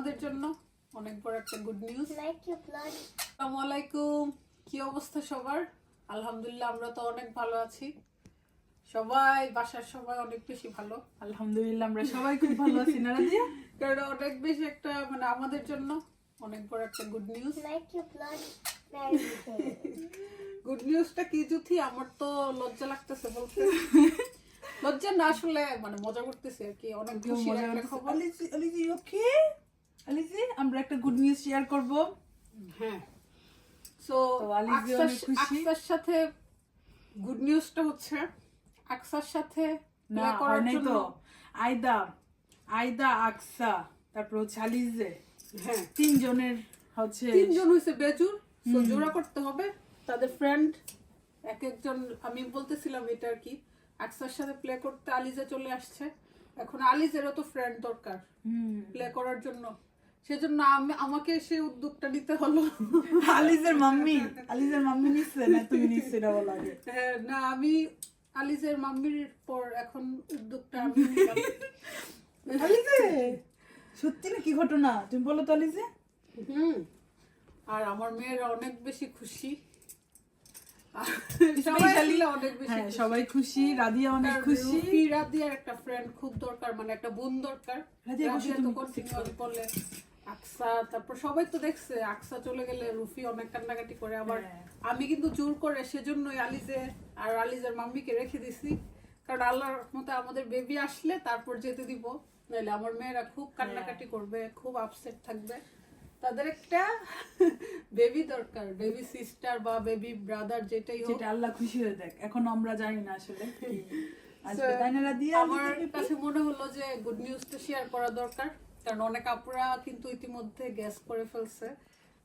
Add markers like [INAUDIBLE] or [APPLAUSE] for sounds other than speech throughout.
আমাদের জন্য অনেক বড় একটা গুড নিউজ আসসালামু আলাইকুম। কি অবস্থা সবার? আলহামদুলিল্লাহ আমরা তো অনেক ভালো আছি। সবাই বাসার সবাই অনেক বেশি ভালো। আলহামদুলিল্লাহ আমরা সবাই খুব ভালো আছি। না রাদিয়া কারণ অনেক বেশি একটা মানে আমাদের জন্য অনেক বড় একটা গুড নিউজ. গুড নিউজটা কি জুথি? আমার তো লজ্জা লাগতেছে বলতে লজ্জা না আসলে মানে মজা করতেছি আর কি। অনেক খুশি একটা খবর। আলিজি আমরা একটা গুড নিউজ শেয়ার করব। হ্যাঁ। সো আলিজি অনেক খুশি। আকসার সাথে গুড নিউজটা হচ্ছে আকসার সাথে না করার জন্য তো। আয়দা আয়দা আকসা তারপর হচ্ছে আলিজে। হ্যাঁ। তিনজনের হচ্ছে তিনজন হয়েছে বেজুর। তো জোড়া করতে হবে। তাদের ফ্রেন্ড এক একজন আমি বলতেছিলাম এটা আর কি। আকসার সাথে প্লে করতে আলিজা চলে আসছে। এখন আলিজেরও তো ফ্রেন্ড দরকার। হুম। প্লে করার জন্য। সেজন্য আমি আমাকে সেই উদ্যোগটা নিতে হলো। আলিজের মাম্মি আলিজের মাম্মি নিচ্ছে না তুমি নিচ্ছে এটা বলা আগে। হ্যাঁ, না আমি আলিজের মাম্মির পর এখন উদ্যোগটা আমি আলিজে সত্যি না কি ঘটনা? তুমি বলো তো আলিজে। হুম আর আমার মেয়েরা অনেক বেশি খুশি। সবাই হ্যাঁ খুশি। সবাই খুশি রাদিয়া অনেক খুশি। রুফি রাদিয়ার একটা ফ্রেন্ড খুব দরকার মানে একটা বোন দরকার। রাদিয়া খুশি তো আকসা তারপর সবাই তো দেখছে আকসা চলে গেলে রুফি অনেক কান্নাকাটি করে। আবার হ্যাঁ। আমি কিন্তু জোর করে সেজন্যই আলিজে আর আলিজের মাম্মিকে রেখে দিছি। কারণ আল্লাহর মতো আমাদের বেবি আসলে তারপর যেতে দিব। নাহলে আমার মেয়েরা খুব কান্নাকাটি হ্যাঁ। করবে খুব আপসেট থাকবে। তাদের একটা বেবি দরকার বেবি সিস্টার বা বেবি ব্রাদার যেটাই হোক। যেটা আল্লাহ খুশি হয়ে দেখ। এখন আমরা জানি না আসলে। [LAUGHS] আমার কাছে মনে হলো যে গুড নিউজটা শেয়ার করা দরকার। কারণ অনেক আপুরা কিন্তু ইতিমধ্যে গ্যাস করে ফেলছে।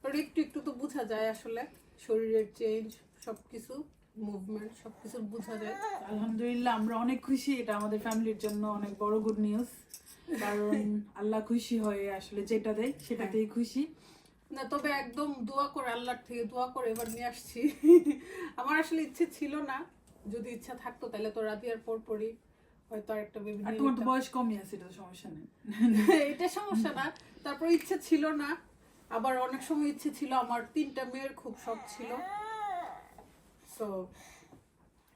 কারণ একটু একটু তো বোঝা যায় আসলে। শরীরের চেঞ্জ সবকিছু মুভমেন্ট সবকিছু বোঝা যায়। আলহামদুলিল্লাহ আমরা অনেক খুশি। এটা আমাদের ফ্যামিলির জন্য অনেক বড় গুড নিউজ কারণ আল্লাহ খুশি হয়ে আসলে যেটা দেয় সেটাতেই খুশি। না তবে একদম দোয়া করে আল্লাহর থেকে দোয়া করে এবার নিয়ে আসছি। আমার আসলে ইচ্ছে ছিল না। যদি ইচ্ছা থাকতো তাহলে তো রাতিয়ার পর পরই হয়তো আরেকটা বেবি আর তোমার তো বয়স কমই আছে এটা সমস্যা নেই। [LAUGHS] এটা সমস্যা না। তারপর ইচ্ছে ছিল না। আবার অনেক সময় ইচ্ছে ছিল। আমার তিনটা মেয়ের খুব শখ ছিল। তো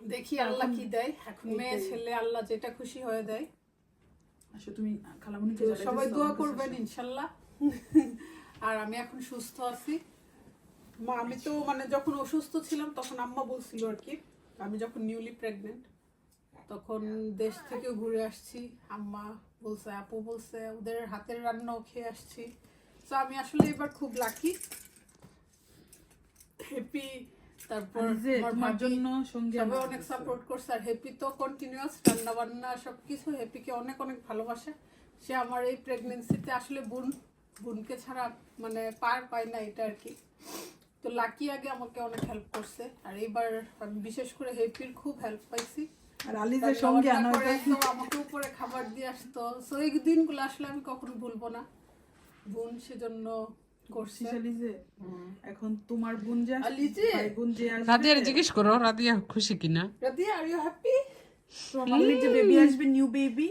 দেখি আল্লাহ কি দেয়। এখন মেয়ে ছেলে আল্লাহ যেটা খুশি হয়ে দেয়। আসলে তুমি খালামুনি সবাই দোয়া করবেন ইনশাল্লাহ। আর আমি এখন সুস্থ আছি। মা আমি তো মানে যখন অসুস্থ ছিলাম তখন আম্মা বলছিল আর কি আমি যখন নিউলি প্রেগনেন্ট তখন দেশ থেকে ঘুরে আসছি। আম্মা বলছে আপু বলছে ওদের হাতের রান্নাও খেয়ে আসছি। তো আমি আসলে এবার খুব লাকি হ্যাপি তারপর আমার জন্য সঙ্গে সবাই অনেক সাপোর্ট করছে। আর হ্যাপি তো কন্টিনিউয়াস রান্না বান্না সবকিছু হ্যাপিকে অনেক অনেক ভালোবাসে। সে আমার এই প্রেগনেন্সিতে আসলে বোন বোনকে ছাড়া মানে পার পায় না এটা আর কি। তো লাকি আগে আমাকে অনেক হেল্প করছে। আর এবার আমি বিশেষ করে হ্যাপির খুব হেল্প পাইছি। আর আলিজের সঙ্গে আনা আমাকে উপরে খাবার দিয়ে আসতো। সো এই দিনগুলো আসলে আমি কখনো ভুলবো না। বোন সেজন্য এখন তোমার বোন যে আসবে, আলিজে? ভাই বোন যে আসবে, জিজ্ঞেস করো রাদিয়া খুশি কিনা? রাদিয়া আর ইউ হ্যাপি তোমার যে বেবি আসবে নিউ বেবি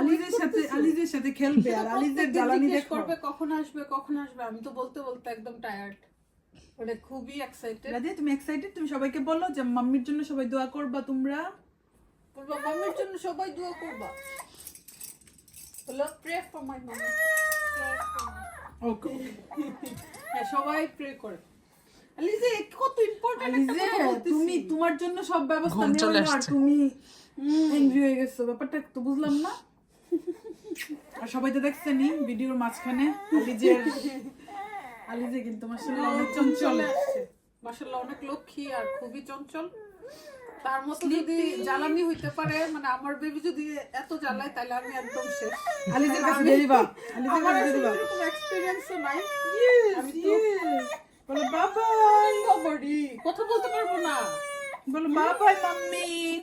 আলিজের সাথে আলিজের সাথে খেলবে আর আলিজের জ্বালানি করবে কখন আসবে কখন আসবে? আমি তো বলতে বলতে একদম টায়ার্ড মানে খুবই এক্সাইটেড রাদিয়া তুমি এক্সাইটেড তুমি সবাইকে বলো যে মাম্মির জন্য সবাই দোয়া করবা তোমরা। বলব মাম্মির জন্য সবাই দোয়া করবা। বলো pray for my mummy okay হ্যাঁ সবাই প্রে করে। আলিজে কত ইম্পর্টেন্ট একটা কথা বলতেছি। তুমি তোমার জন্য সব ব্যবস্থা নেওয়া আর। তুমি এনজি হয়ে গেছো। ব্যাপারটা তো বুঝলাম না। আর সবাই তো দেখছেনি ভিডিওর মাঝখানে। আলিজের আলিজে কিন্তু মাসাল্লাহ অনেক চঞ্চল। মাশাআল্লাহ অনেক লক্ষ্মী আর খুবই চঞ্চল। তার মতো যদি জ্বালানি হইতে পারে মানে আমার বেবি যদি এত জ্বালায় তাহলে আমি একদম শেষ। আলিজের কাছে দিয়ে দিবা। আলিজের কাছে দিয়ে দিবা। এরকম এক্সপিরিয়েন্সও নাই। আমি তো- বলো বাবা নবডি কথা বলতে পারব না। বলো বাবাই মাম্মি।